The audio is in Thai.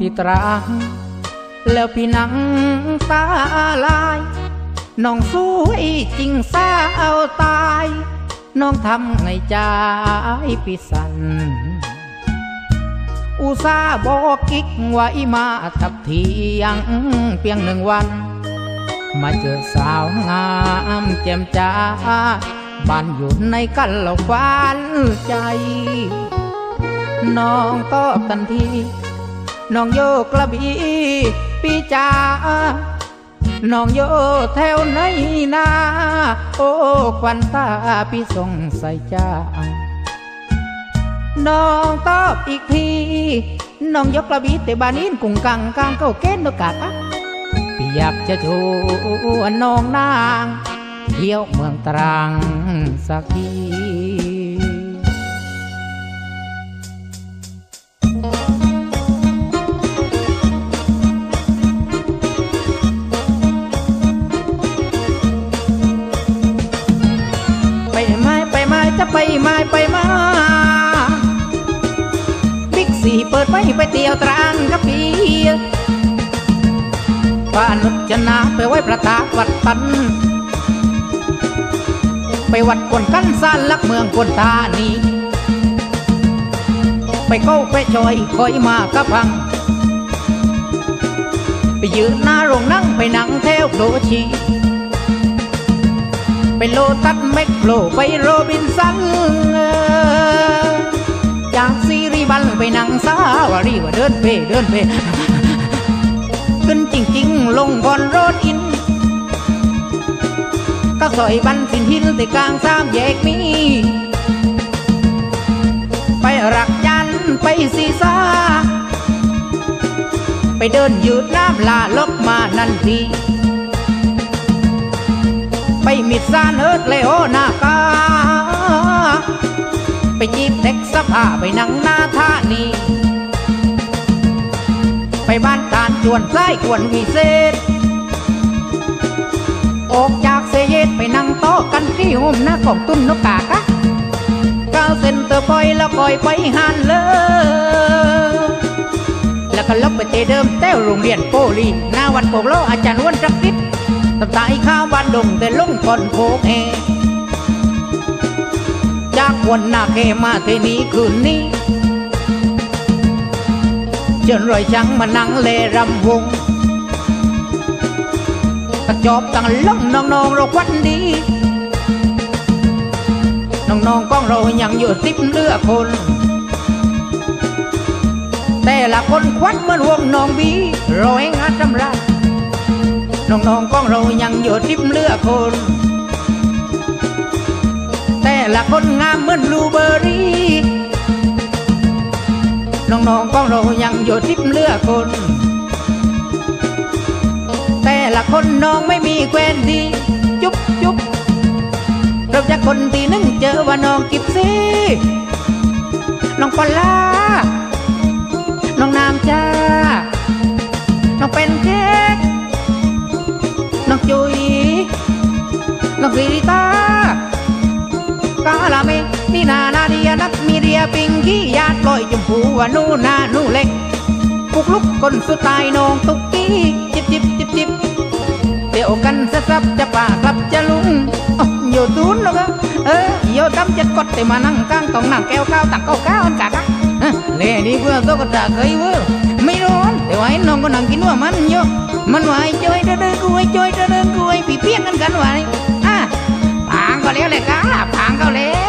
ที่ตรังแล้วพี่นังตาลายน้องสวยจริงสาวตาย น้องทำไงใจพี่สัน อุตส่าบอกกิ๊กไว้มาทับเทียงเพียงหนึ่งวัน มาเจอสาวงามแจ่มจ้าบ้านอยู่ในกันเราฝันใจ น้องตอบทันที น้องโยกระบีพี่จ้าน้องโยแถวไหนนาโอ้ควันตาพี่สงสัยจ้าน้องตอบอีกที น้องยกกระบีแต่บานินกุงกังกางเก้าเก้นนกกากะพี่อยากจะชวนน้องนาง เที่ยวเมืองตรังสักที ม้จะไปม้ไปมาบิ๊กซีเปิดไว้ไปเที่ยวตรังกับพีป้านุจนาไปไว้ประทาวัดตัน ไปวัดกวนกันสานลักเมืองกวนตานีไปเข้าไปจอยคอยมากระพัง ไปยืนหน้าโรงนั่งไปนั่งแถวโดชี ไปโลตัดแมคโครไปโรบินสันจากซีรีบันไปนังสาวารีว่าเดินเพเดินเพขึ้นจริง ๆ ลงบอนโรดอิน ก็สอยบันสินหินแต่กลางสามแยกนี้ไปรักยันไปซีซาไปเดินยืดน้ำลาลบมานันที ไปมิดซานเอิร์ดเลโอนาคาไปจีบเท็กสภาไปนั่งหน้าท่านีไปบ้านตานจวนไส้กวนวิเศษ ออกจากเซเยตไปนั่งโต๊ะกันที่ห่มหน้าของตุ้นนกกากะก้าวเซ็นเตอร์ปอยแล้วปล่อยไปหันเลย แล้วก็ลบไปเตะเดิมแต้วโรงเรียนโปลีหน้าวัดโปกโลอาจารย์อ้วนจัก ริดตับไตข้าวบ้านดงแต่ลงก่อนโพกเอจากวันนาเคมาเทนี้คืนนี้ เชิญรอยจังมานั่งเลรำวงกระจอบตั้งล่องน้องๆเราควันดี น้องๆก้องเรายังอยู่ติบเลือกคน แต่ละคนควันเหมือนวงน้องบีรอยงานทำไร น้องๆก้องเรายังอยู่ติบเลือกคน แต่ละคนงามเหมือนลูเบอรี่น้องๆก้องเรายังอยู่ติบเลือกคน แต่ละคนน้องไม่มีแควนดีจุ๊บจุ๊บเราจะคนทีนึงเจอว่าน้องกิบซีน้องปลา ปิงกี้ยาดลอยจมพูวานูนานูเล็กปุกลุกคนสุดตายน้องตุกกี้จิบจิบจิบจิบเดี๋ยวกันสัสับจะป่ากลับจะลุงอ๋อโยตูนหรอกอะเออโยตั้มจะกดแต่มานั่งกลางต้องนั่งแก้วข้าวตักเก้าวข้าวอันกากะเอ้อเล่เพื่อนตัวก็ตาเคยเว้ยไม่ร้อนแต่ว่าไอ้น้องก็นั่งกินว่ามันโยมันว่าไอ้จอยเดินเดินกุยจอยเดินเดินกุยปีเพี้ยนกันกันว่าไอ้อะพางก็แล้วเลยกาพางก็แล้ว